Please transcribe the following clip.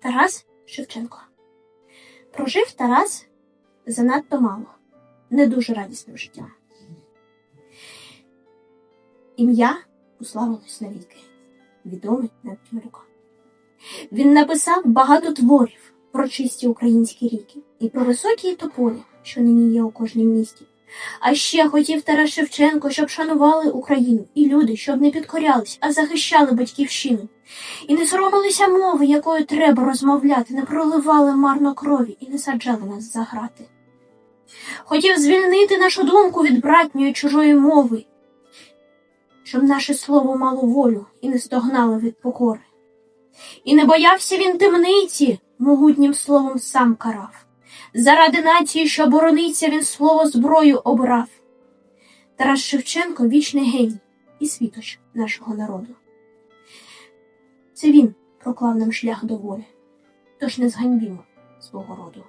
Тарас Шевченко. Прожив Тарас занадто мало, не дуже радісним життям. Ім'я уславилось навіки, відомий навіть Малюка. Він написав багато творів про чисті українські ріки і про високі тополі, що нині є у кожній місті. А ще хотів Тарас Шевченко, щоб шанували Україну і люди, щоб не підкорялись, а захищали батьківщину. І не соромилися мови, якою треба розмовляти, не проливали марно крові і не саджали нас за грати. Хотів звільнити нашу думку від братньої чужої мови, щоб наше слово мало волю і не стогнало від покори. І не боявся він темниці, могутнім словом сам карав. Заради нації, що борониться, він слово зброю обрав. Тарас Шевченко вічний геній і світоч нашого народу. Це він проклав нам шлях до волі, тож не зганьбімо свого роду.